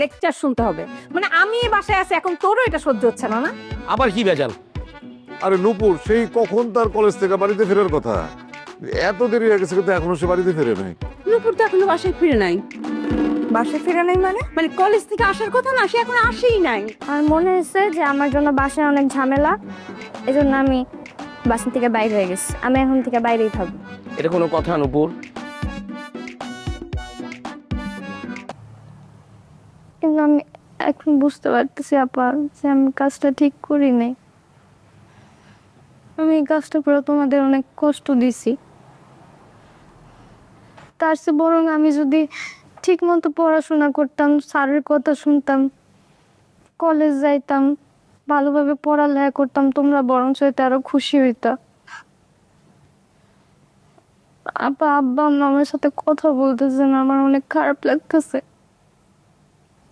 Lecture শুনতে হবে। মানে আমি বাসায় আছি এখন তোরও এটা সহ্য হচ্ছে না না? আবার কি বেজাল আরে নূপুর সেই কখন তার কলেজ থেকে বাড়িতে ফেরার কথা? এত দেরি হয়ে গেছে কিন্তু এখনও সে বাড়িতে ফেরে নাই। নুপুর তো এখনও বাসায় ফিরে নাই। বাসায় ফিরে নাই মানে? মানে কলেজ থেকে আসার কথা না সে এখন আসেই নাই। আমার মনে হয়েছে যে আমার জন্য বাসায় অনেক ঝামেলা এজন্য আমি বাসা থেকে বাইরে হয়ে গেছি। আমি এখন থেকে বাইরেই থাকব। এটা কোনো কথা নুপুর? কিন্তু আমি এখন বুঝতে পারতেছি আপা যে আমি কাজটা ঠিক করি নাই। আমি এই কাজটা করে তোমাদের অনেক কষ্ট দিছি। তার চেয়ে বরং আমি যদি ঠিক মতো পড়াশোনা করতাম, স্যারের কথা শুনতাম, কলেজ যাইতাম, ভালোভাবে পড়ালেখা করতাম, তোমরা বরং এতে আরও খুশি হইতা। আপা, আব্বা আমার সাথে কথা বলতেছেন, আমার অনেক খারাপ লাগতেছে।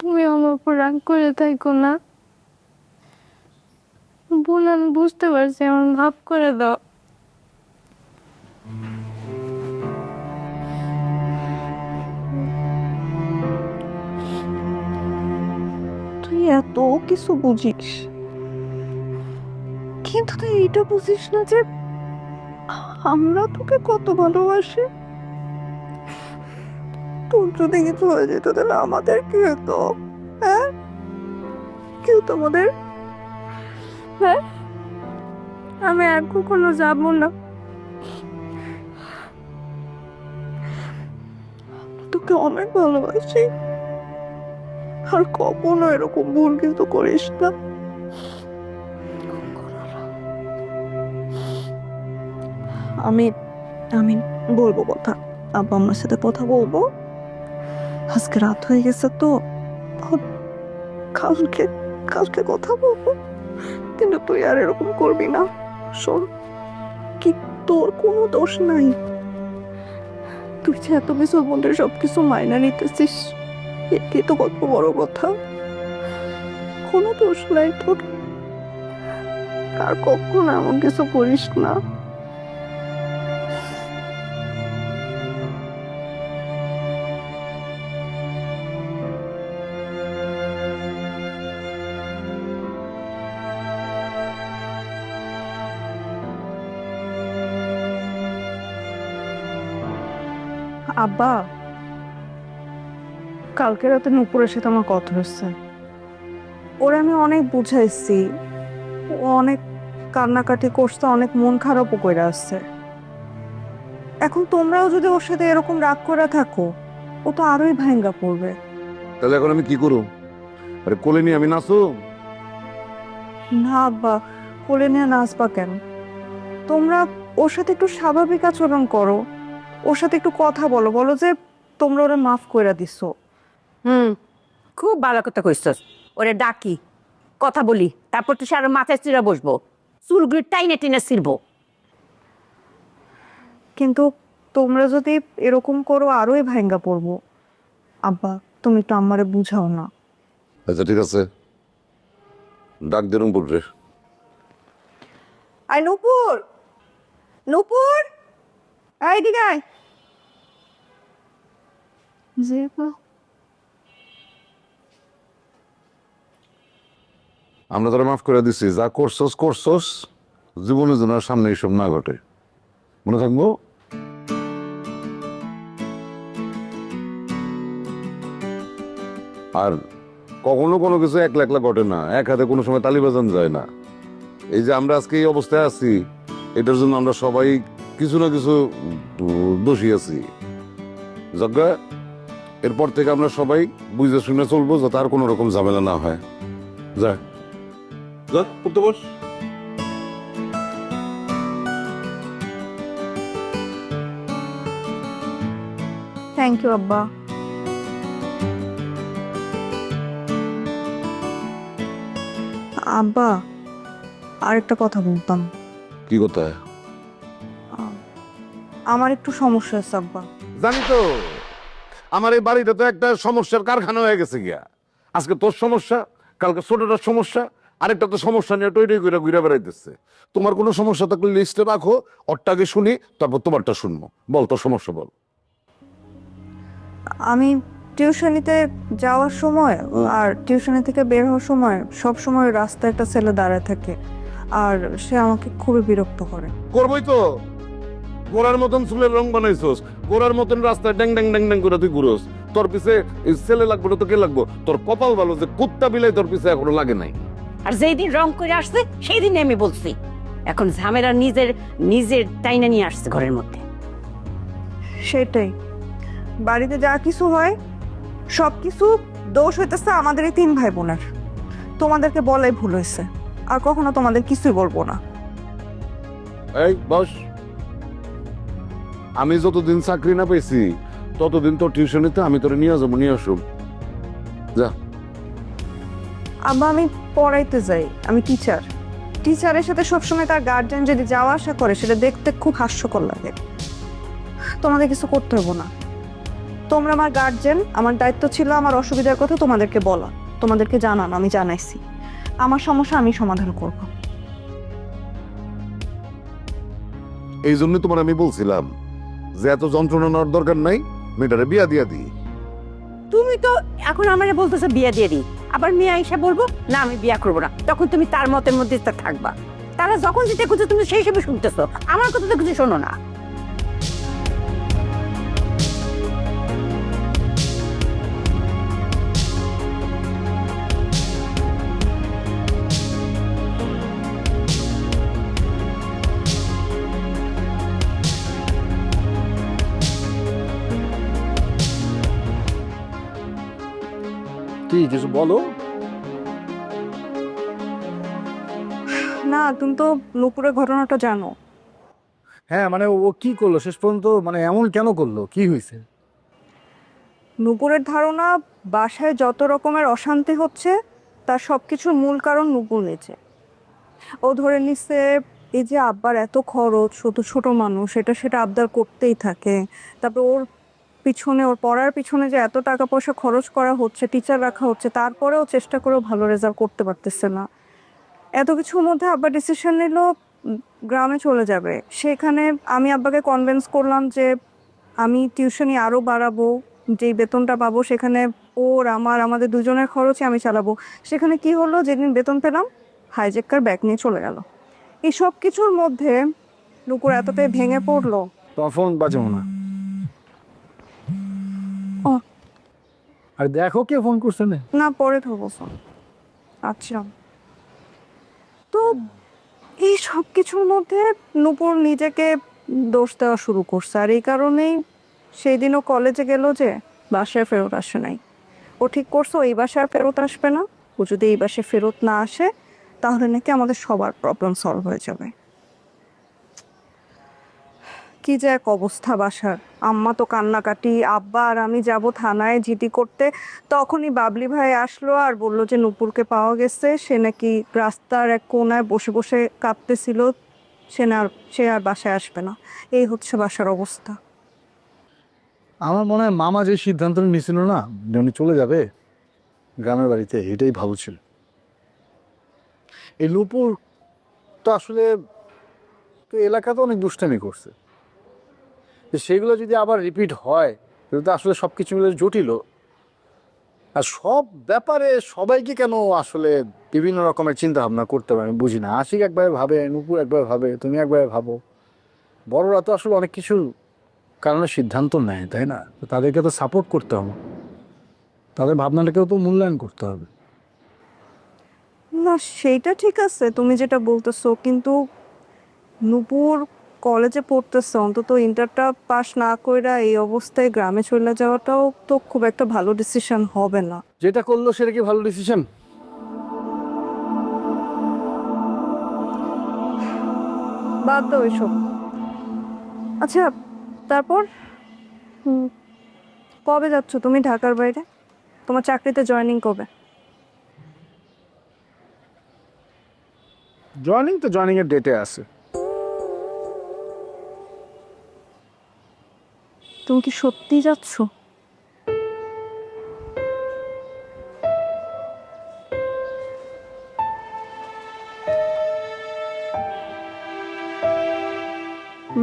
তুমি আমার উপর রাগ করে থাকো না। বোন, আমি বুঝতে পারছি আমার মাফ করে দাও। তুই এত কিছু বুঝিস। কিন্তু তুই এটা বুঝিস না যে আমরা তোকে কত ভালোবাসি। তোর যদি কিছু হয়ে যেত, তাহলে আমাদের কি হতো? হ্যাঁ? কি হতো আমাদের? হ্যাঁ? আমি আর কখনো যাব না। তোকে অনেক ভালোবাসি। আর কখনো এরকম ভুল কিন্তু করিস না। আমি আমি বলব কথা। আব্বা আমার সাথে কথা বলব। আজকে রাত হয়ে গেছে তো। কালকে কালকে কথা বলব। কিন্তু তুই আর এরকম করবি না। শোন, কি তোর কোনো দোষ নাই। তুই যে এত কিছু বোনের সব কিছু নিতেছিস এটাই তো কত বড় কথা। কোনো দোষ নাই তোর। আর কখনো এমন কিছু করিস না। আব্বা কালকে রাতে নুপুরের সাথে আমার কথা হচ্ছে। ওরা আমি অনেক বুঝাইছি ও অনেক কান্নাকাটি করছে অনেক মন খারাপও করে আসছে। এখন তোমরাও যদি ওর সাথে এরকম রাগ করে থাকো ও তো আরোই ভাঙ্গা পড়বে। তাহলে এখন আমি কি করব? আরে কোলে নিয়ে আমি নাচো না আব্বা কোলে নিয়ে নাচবা কেন? তোমরা ওর সাথে একটু স্বাভাবিক আচরণ করো। ওর সাথে একটু কথা বলো বলো যে তোমরা ওরা মাফ করে দিছো। হুম খুব ভালো কথা কইছস ওরে ডাকি কথা বলি তারপর তো সে আরও মাথায় চিরা বসবো। চুলগুলি টাইনে টেনে ছিড়বো। কিন্তু তোমরা যদি এরকম করো আরোই ভাঙ্গা পড়ব। আব্বা তুমি একটু আমারে বুঝাও না। আচ্ছা ঠিক আছে। ডাক দিলাম বলবে আই নূপুর! নূপুর! আই দিকে আয় যে আমরা তোরা মাফ করে দিছি যা করছস করছস জীবনে যেন আর সামনে এইসব না ঘটে। মনে থাকব? আর কখনো কোনো কিছু একলা একলা ঘটে না এক হাতে কোনো সময় তালি বাজান যায় না। এই যে আমরা আজকে এই অবস্থায় আছি এটার জন্য আমরা সবাই কিছু না কিছু দোষী আছি। যজ্ঞা এরপর থেকে আমরা সবাই বুঝে শুনে চলবো যাতে আর কোনো রকম ঝামেলা না হয়। যা। যা পড়তে বস। থ্যাংক ইউ আব্বা। আব্বা আরেকটা কথা বলতাম। কি কথা? আমার একটু সমস্যা আছে আব্বা। জানি তো আমার এই বাড়িটা তো একটা সমস্যার কারখানা হয়ে গেছে গিয়া। আজকে তোর সমস্যা কালকে ছোটটার সমস্যা আরেকটা তো সমস্যা নিয়ে টই টই করে ঘুরে বেড়াইতেছে। তোমার কোনো সমস্যা থাকলে লিস্টে রাখো ওরটাকে শুনি তারপর তোমারটা শুনব। বল তোর সমস্যা বল। আমি টিউশনিতে যাওয়ার সময় আর টিউশনি থেকে বের হওয়ার সময় সব সময় রাস্তায় একটা ছেলে দাঁড়ায় থাকে আর সে আমাকে খুবই বিরক্ত করে। করবই তো। গোড়ার মতন চুলের রং বানাইছস। গোড়ার মতন রাস্তায় ড্যাং ড্যাং ড্যাং ড্যাং করে তুই ঘুরোস। তোর পিছে ছেলে লাগবে না তো কে লাগবো? তোর কপাল ভালো যে কুত্তা বিলাই তোর পিছে এখনও লাগে নাই। আর যেই দিন রং করে আসছে সেই দিনে আমি বলছি এখন ঝামেলা নিজের নিজের টাইনা নিয়ে আসছে ঘরের মধ্যে। সেটাই। বাড়িতে যা কিছু হয় সব কিছু দোষ হইতেছে আমাদের এই তিন ভাই বোনের তোমাদেরকে বলাই ভুল হয়েছে আর কখনো তোমাদের কিছুই বলব না। এই বস। আমি যতদিন চাকরি না পেয়েছি ততদিন তোর টিউশনিতে আমি তোরে নিয়ে যাব নিয়ে আসুক যা। আব্বা আমি পড়াইতে যাই আমি টিচার টিচারের সাথে সবসময় তার গার্জেন যদি যাওয়া আসা করে সেটা দেখতে খুব হাস্যকর লাগে। তোমাদের কিছু করতে হবে না। তোমরা আমার গার্জেন আমার দায়িত্ব ছিল আমার অসুবিধার কথা তোমাদেরকে বলা। তোমাদেরকে জানানো আমি জানাইছি। আমার সমস্যা আমি সমাধান করব। এই জন্য তোমার আমি বলছিলাম যে এত যন্ত্রণা নেওয়ার দরকার নাই, মেয়েটারে বিয়া দিয়া দিই। তুমি তো এখন আমারে বলতেছো বিয়া দিয়ে দিই। আবার মেয়ে আইসা বলব, না, আমি বিয়া করব না। তখন তুমি তার মতের মধ্যে থাকবা। তারা যখন যেটা খুঁজে তুমি সেই হিসেবে শুনতেছো। আমার কথা তো কিছু শোনো না। কি কিছু বলো? না তুমি তো নুপুরের ঘটনাটা জানো। হ্যাঁ মানে ও কি করল? শেষ পর্যন্ত মানে এমন কেন করল? কি হয়েছে? নুপুরের ধারণা বাসায় যত রকমের অশান্তি হচ্ছে তার সব কিছুর মূল কারণ নুপুর নিচে ও ধরে নিচ্ছে এই যে আব্বার এত খরচ ছোট ছোট মানুষ এটা সেটা আবদার করতেই থাকে। তারপর ওর পিছনে ওর পড়ার পিছনে যে এত টাকা পয়সা খরচ করা হচ্ছে টিচার রাখা হচ্ছে, তারপরেও চেষ্টা করেও ভালো রেজাল্ট করতে পারতেছে না। এত কিছুর মধ্যে আব্বা ডিসিশন নিল, গ্রামে চলে যাবে। সেখানে আমি আব্বাকে কনভিন্স করলাম যে আমি টিউশনি আরও বাড়াবো, যেই বেতনটা পাবো সেখানে ওর, আমার, আমাদের দুজনের খরচে আমি চালাবো। সেখানে কি হলো, যেদিন বেতন পেলাম হাইজেক্কার ব্যাগ নিয়ে চলে গেল। এই সব কিছুর মধ্যে নুপুর এতটাই ভেঙে পড়ল। তোমার ফোন বাজাবো না। আর দেখো কে ফোন করছে না। না, পরে ধরবো ফোন আচ্ছা তো এই সব কিছুর মধ্যে নুপুর নিজেকে দোষ দেওয়া শুরু করছে। আর এই কারণেই সেই দিনও কলেজে গেল যে বাসায় ফেরত আসে নাই। ও ঠিক করছে এই বাসায় ফেরত আসবে না। ও যদি এই বাসায় ফেরত না আসে, তাহলে নাকি আমাদের সবার প্রবলেম সলভ হয়ে যাবে। কি যে এক অবস্থা বাসার। আম্মা তো কান্নাকাটি, আব্বা আর আমি যাব থানায় জিডি করতে। তখনই বাবলি ভাই আসলো আর বলল যে নুপুরকে পাওয়া গেছে। সে নাকি রাস্তার এক কোনায় বসে বসে কাঁদতেছিল। সে না সে আর বাসায় আসবে না। এই হচ্ছে বাসার অবস্থা। আমার মনে হয় মামা যে সিদ্ধান্ত নিয়েছিল না উনি চলে যাবে, গ্রামের বাড়িতে, এটাই ভালো ছিল এই লুপুর তো আসলে তো এলাকাতে অনেক দুষ্টামি করছে। তো সেগুলো যদি আবার রিপিট হয় তো আসলে সব কিছু মিলে জটিল আর সব ব্যাপারে সবাইকে কেন আসলে বিভিন্ন রকমের চিন্তা ভাবনা করতে পারে আমি বুঝি না। আশিক একবার ভাবে, নুপুর একবার ভাবে, তুমি একবার ভাবো। বড়রা তো আসলে অনেক কিছু কারণে সিদ্ধান্ত নেয়, তাই না? তাদেরকে তো সাপোর্ট করতে হবে। তাদের ভাবনাটাকেও তো মূল্যায়ন করতে হবে। না, সেইটা ঠিক আছে, তুমি যেটা বলতেছো। কিন্তু নুপুর কলেজে পড়তেছে অন্তত ইন্টারটা পাস না কইরা এই অবস্থায় গ্রামে চলে যাওয়াটাও তো খুব একটা ভালো ডিসিশন হবে না। যেটা করল সেটা কি ভালো ডিসিশন বাদ দাও এসব। আচ্ছা তারপর? কবে যাচ্ছ তুমি ঢাকার বাইরে? তোমার চাকরিতে জয়েনিং কবে? জয়নিং তো জয়নিং এর ডেটে আছে। তুমি কি সত্যি যাচ্ছ?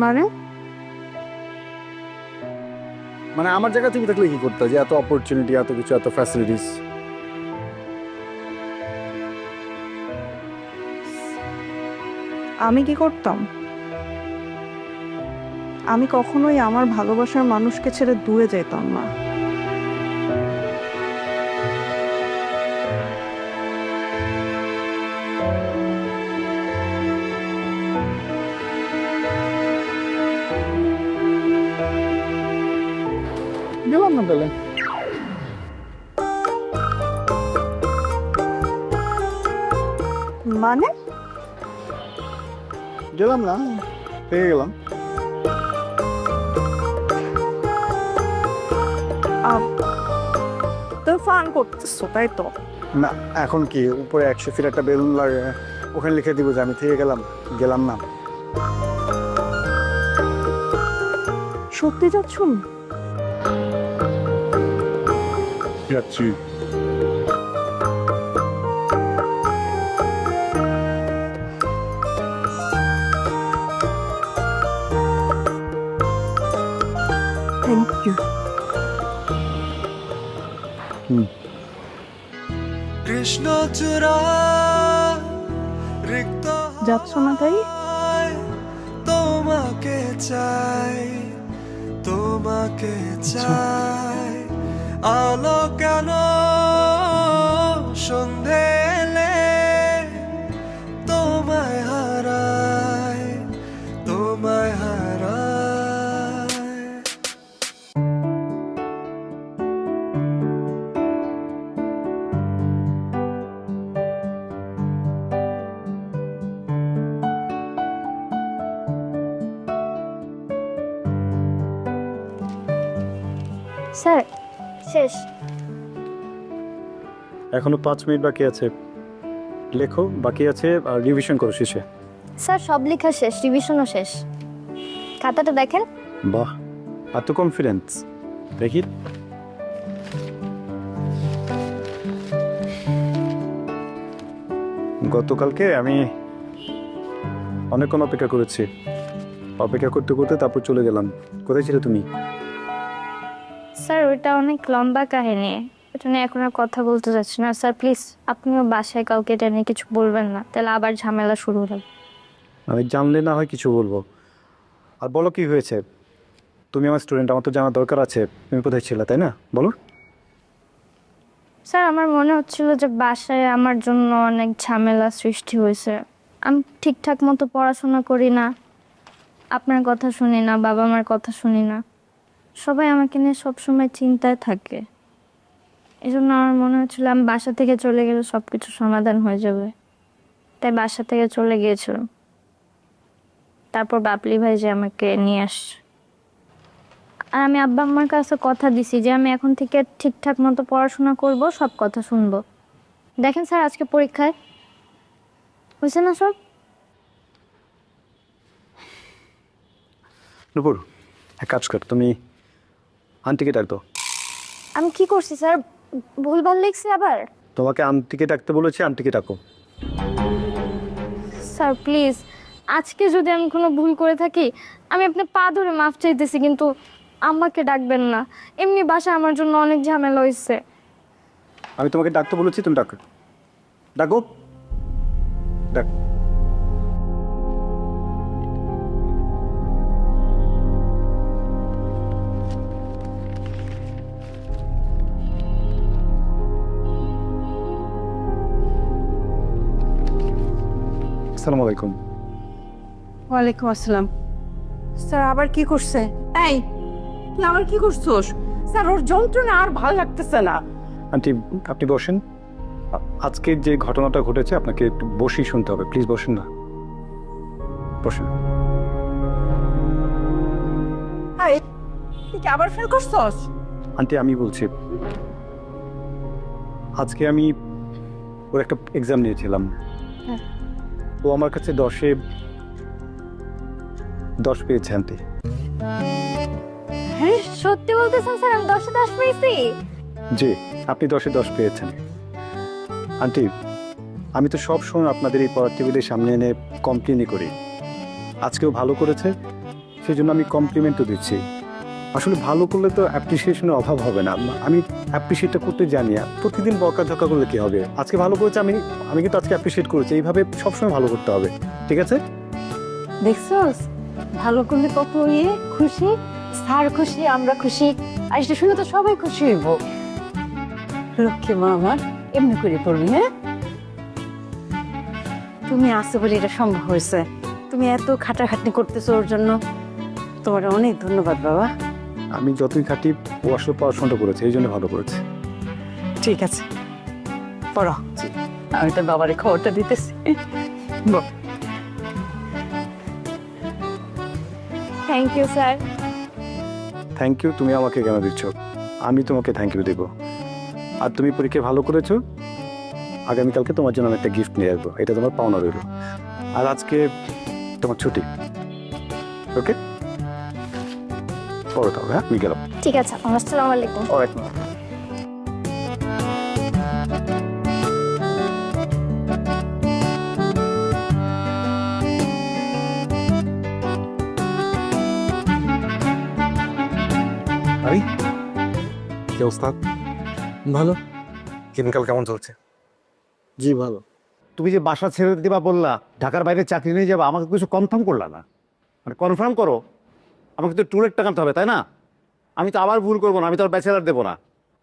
মানে? মানে আমার জায়গা তুমি থাকলে কি করতে যে এত অপরচুনিটি এত কিছু এত ফ্যাসিলিটিস আমি কি করতাম? আমি কখনোই আমার ভালোবাসার মানুষকে ছেড়ে দূরে যেতাম না। গেলাম না তাহলে? মানে? গেলাম না পেয়ে গেলাম। ফান করতেছো তাই তো? না এখন কি উপরে একশো ফিট একটা বেলুন লাগে ওখানে লিখে দিব যে আমি থেকে গেলাম গেলাম না। সত্যি যাচ্ছ? যাচ্ছি। থ্যাংক ইউ কৃষ্ণ চূড়া রিক্ত যাচ্ছ না তাই? তোমাকে চাই তোমাকে চাই। আলো কেন স্যার শেষ। এখনও পাঁচ মিনিট বাকি আছে। লেখো বাকি আছে আর রিভিশন করো শেষে। স্যার সব লেখা শেষ রিভিশনও শেষ। খাতাটা দেখেন। বাহ এত কনফিডেন্স দেখি। গতকালকে আমি অনেকক্ষণ অপেক্ষা করেছি। অপেক্ষা করতে করতে তারপর চলে গেলাম। কোথায় ছিলে তুমি? ওইটা অনেক লম্বা কাহিনী এটা নিয়ে এখন আর কথা বলতে চাচ্ছি না। স্যার প্লিজ আপনিও বাসায় কাউকে এটা নিয়ে কিছু বলবেন না তাহলে আবার ঝামেলা শুরু হবে আমি জানলে না হয় কিছু বলব। আর বলো কি হয়েছে? তুমি আমার স্টুডেন্ট আমার তো জানার দরকার আছে। তুমি কোথায় ছিলে তাই না? বলো। স্যার আমার মনে হচ্ছিল যে বাসায় আমার জন্য অনেক ঝামেলা সৃষ্টি হয়েছে। আমি ঠিকঠাক মতো পড়াশোনা করি না আপনার কথা শুনি না বাবা মার কথা শুনি না। সবাই আমাকে নিয়ে সবসময় চিন্তায় থাকে। এই জন্য আমার মনে হচ্ছিল আমি বাসা থেকে চলে গেলে সব কিছু সমাধান হয়ে যাবে। তাই বাসা থেকে চলে গিয়েছিলাম। তারপর বাপলি ভাই যে আমাকে নিয়ে আস আর আমি আব্বা আম্মার কাছে কথা দিছি যে আমি এখন থেকে ঠিকঠাক মতো পড়াশোনা করব, সব কথা শুনব। দেখেন স্যার আজকে পরীক্ষায়। হয়েছে না সব? এক কাজ কর, তুমি আন্টিকে ডাক দাও আমি কি করছি স্যার? ভুলভাল লিখছি আবার? তোমাকে আন্টিকে ডাকতে বলেছি আন্টিকে ডাকো। স্যার প্লিজ আজকে যদি আমি কোনো ভুল করে থাকি আমি আপনার পা ধরে মাফ চাইতেছি কিন্তু আমাকে ডাকবেন না। এমনি বাসা আমার জন্য অনেক ঝামেলা হয়েছে আমি তোমাকে ডাকতে বলেছি তুমি ডাকো। ডাকো। ডাক। আসসালামু আলাইকুম। ওয়ালাইকুম আসসালাম। স্যার আবার কি করছে? এই তুই আবার কি করছোস? স্যার ওর যন্ত্রণা আর ভালো লাগতেছে না। আন্টি আপনি বসেন। আজকে যে ঘটনাটা ঘটেছে আপনাকে একটু বসেই শুনতে হবে। প্লিজ বসেন না। বসেন। এই তুই কি আবার ফেল করছস? আন্টি আমি বলছি আজকে আমি ওর একটা এক্সাম নিয়েছিলাম। ও আমার কাছে দশে দশ পেয়েছে আন্টি। হ্যাঁ সত্যি বলতেছেন স্যার আমি দশে দশ পেয়েছি। জি আপনি দশে দশ পেয়েছেন। আন্টি আমি তো সব সময় আপনাদের এই পড়ার টেবিলের সামনে এনে কমপ্লেনই করি। আজকেও ভালো করেছে সেই জন্য আমি কমপ্লিমেন্টও দিচ্ছি। আসলে ভালো করলে তো অ্যাপ্রিসিয়েশনের অভাব হবে না। আমি অ্যাপ্রিসিয়েটটা করতে জানি প্রতিদিন বকাঝকা করলে কি হবে? আজকে ভালো করেছে, আমি আমি কিন্তু আজকে অ্যাপ্রিসিয়েট করেছি। এইভাবে সবসময় ভালো করতে হবে। ঠিক আছে? দেখছোস? ভালো করলে কত ইয়ে? খুশি? স্যার খুশি, আমরা খুশি। আর শুনে তো সবাই খুশি হইব। লক্ষ্মী মা আমার, এমনি করে পড়বি হ্যাঁ? তুমি আসো বলে এটা সম্ভব হয়েছে। তুমি এত খাটাখাটনি করতেছো ওর জন্য। তোমার অনেক ধন্যবাদ, বাবা। আমি যতই খাটি ও আসলে পড়াশোনাটা করেছে এই জন্য ভালো করেছে। ঠিক আছে। পড়ো। আমি তোর বাবারে খবরটা দিতেছি। Thank you sir thank you তুমি আমাকে কেন দিচ্ছ? আমি তোমাকে থ্যাংক ইউ দেবো। আর তুমি পরীক্ষায় ভালো করেছ? আগামীকালকে তোমার জন্য আমি একটা গিফট নিয়ে আসব। এটা তোমার পাওনা রইল। আর আজকে তোমার ছুটি। ওকে পরে হ্যাঁ? ঠিক আছে আসসালামু আলাইকুম। আরে কি অবস্থা? ভালো। দিনকাল কেমন চলছে? জি ভালো। তুমি যে বাসা ছেড়ে দিবা বললা ঢাকার বাইরে চাকরি নিয়ে যাবা আমাকে কিছু কনফার্ম করলা না। মানে কনফার্ম করো। আমাকে তো ট্যুরের টাকাতে হবে তাই না? আমি তো আবার ভুল করব না আমি তো আর ব্যাচেলার দেবো না।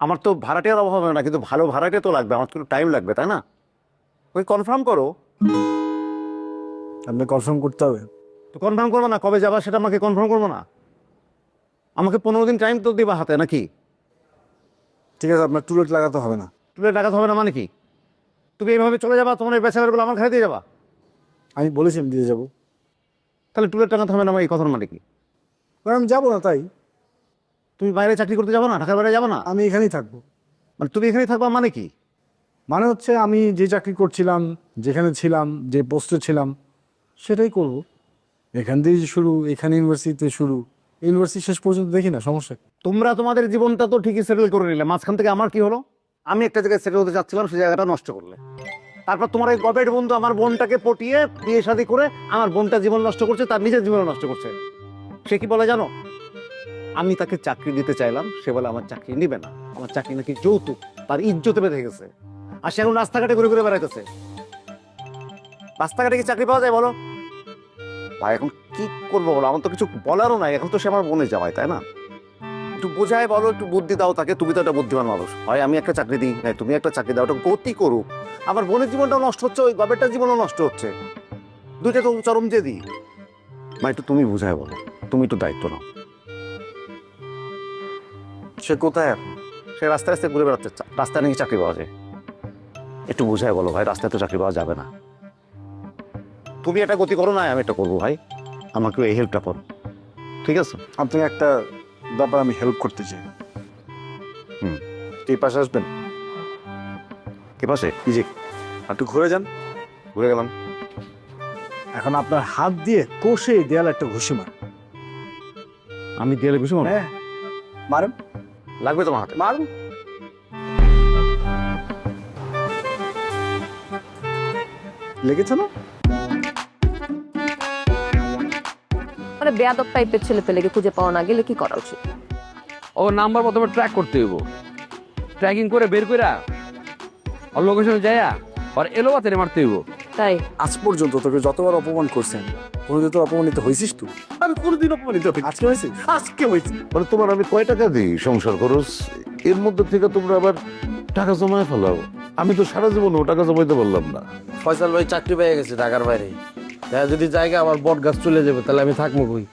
আমার তো ভাড়াটিয়ার অভাব হবে না কিন্তু ভালো ভাড়াটিয়া তো লাগবে আমার তো টাইম লাগবে তাই না? ওই কনফার্ম করো। আপনি কনফার্ম করতে হবে। তো কনফার্ম করব না কবে যাবা সেটা আমাকে কনফার্ম করব না? আমাকে পনেরো দিন টাইম তো দিবা হাতে নাকি? ঠিক আছে আপনার টুলেট লাগাতে হবে না। ট্যুরের লাগাতে হবে না মানে কি? তুমি এইভাবে চলে যাবা তোমার এই ব্যাচেলারগুলো আমার ঘরে দিয়ে যাবা? আমি বলেছি আমি দিয়ে যাব। তাহলে ট্যুরের টাকা হবে না আমার এই কথার মানে কি? আমি যাব না তাই। তুমি বাইরে চাকরি করতে যাব না? ঢাকার বাইরে যাব না? আমি এখানেই থাকব। মানে তুমি এখানেই থাকবা মানে কি? মানে হচ্ছে আমি যে চাকরি করছিলাম যেখানে ছিলাম যে পোস্টে ছিলাম সেটাই করব। এখান থেকে শুরু এখানে ইউনিভার্সিটিতে শুরু। ইউনিভার্সিটি শেষ পর্যন্ত দেখি না সমস্যা তোমরা তোমাদের জীবনটা তো ঠিকই সেটেল করে নিলে। মাঝখান থেকে আমার কি হলো? আমি একটা জায়গায় সেটেল হতে চাচ্ছিলাম সেই জায়গাটা নষ্ট করলে। তারপর তোমার এই গবেট বন্ধু আমার বোনটাকে পটিয়ে বিয়ে শাদী করে আমার বোনটা জীবন নষ্ট করছে তার নিজের জীবন নষ্ট করছে। সে কি বলে জানো? আমি তাকে চাকরি দিতে চাইলাম, সে বলে আমার চাকরি নিবে না। আমার চাকরি নাকি যৌতুক, তার ইজ্জতে বেঁধে গেছে। আর সে এখন রাস্তাঘাটে ঘুরে ঘুরে বেড়াইতেছে। রাস্তাঘাটে কি চাকরি পাওয়া যায় বলো? ভাই, এখন কি করব বলো? আমার তো কিছু বলারও নাই। এখন তো সে আমার বোনে যাওয়ায়, তাই না? একটু বোঝায় বলো, একটু বুদ্ধি দাও তাকে। তুমি তো একটা বুদ্ধিমান মানুষ। হয় আমি একটা চাকরি দিই। হ্যাঁ তুমি একটা চাকরি দাও ওটা গতি করুক। আমার বোনের জীবনটাও নষ্ট হচ্ছে, ওই গবেরটার জীবনও নষ্ট হচ্ছে। দুইটা তো চরম যে দিই মা একটু তুমি বুঝায় বলো। তুমি একটু দায়িত্ব নাও। সে কোথায় এখন? সে রাস্তায় রাস্তায় ঘুরে বেড়াচ্ছে। রাস্তায় নাকি চাকরি পাওয়া যায়। একটু বুঝায় বলো ভাই রাস্তায় তো চাকরি পাওয়া যাবে না। তুমি এটা গতি করো না আমি এটা করব ভাই। আমাকে এই হেল্পটা করো। ঠিক আছে? আপনাকে একটা ব্যাপার আমি হেল্প করতে চাই। হুম। এই পাশে আসবেন? কে পাশে? যে একটু ঘুরে যান। ঘুরে গেলাম। এখন আপনার হাত দিয়ে কষে দেয়াল একটা ঘুষি মার। আমি দেয়ালে ঘুষি মারবো? হ্যাঁ মারেন লাগবে তোমার হাতে। মারুন লেগেছে না? মানে বেয়াদব টাইপের ছেলে পেলেকে খুঁজে পাওয়া না গেলে কি করা উচিত? ও নাম্বার প্রথমে ট্র্যাক করতে হইব। ট্র্যাকিং করে বের কইরা ওর লোকেশনে যাইয়া আর এলো বাতে মারতে হইব। তাই? আজ পর্যন্ত তোকে যতবার অপমান করছেন কোনোদিন তোর অপমানিত হয়েছিস তুই? আমি কোনোদিন অপমানিত হই আজকে হয়েছে? আজকে হয়েছে। মানে তোমার আমি কয় টাকা দিই সংসার খরচ? এর মধ্যে থেকে তোমরা আবার টাকা জমায় ফেলাও। আমি তো সারা জীবন ও টাকা জমাইতে পারলাম না। ফয়সাল ভাই চাকরি পেয়ে গেছে ঢাকার বাইরে। যদি জায়গা আমার বট গাছ চলে যাবে তাহলে আমি থাকব কই?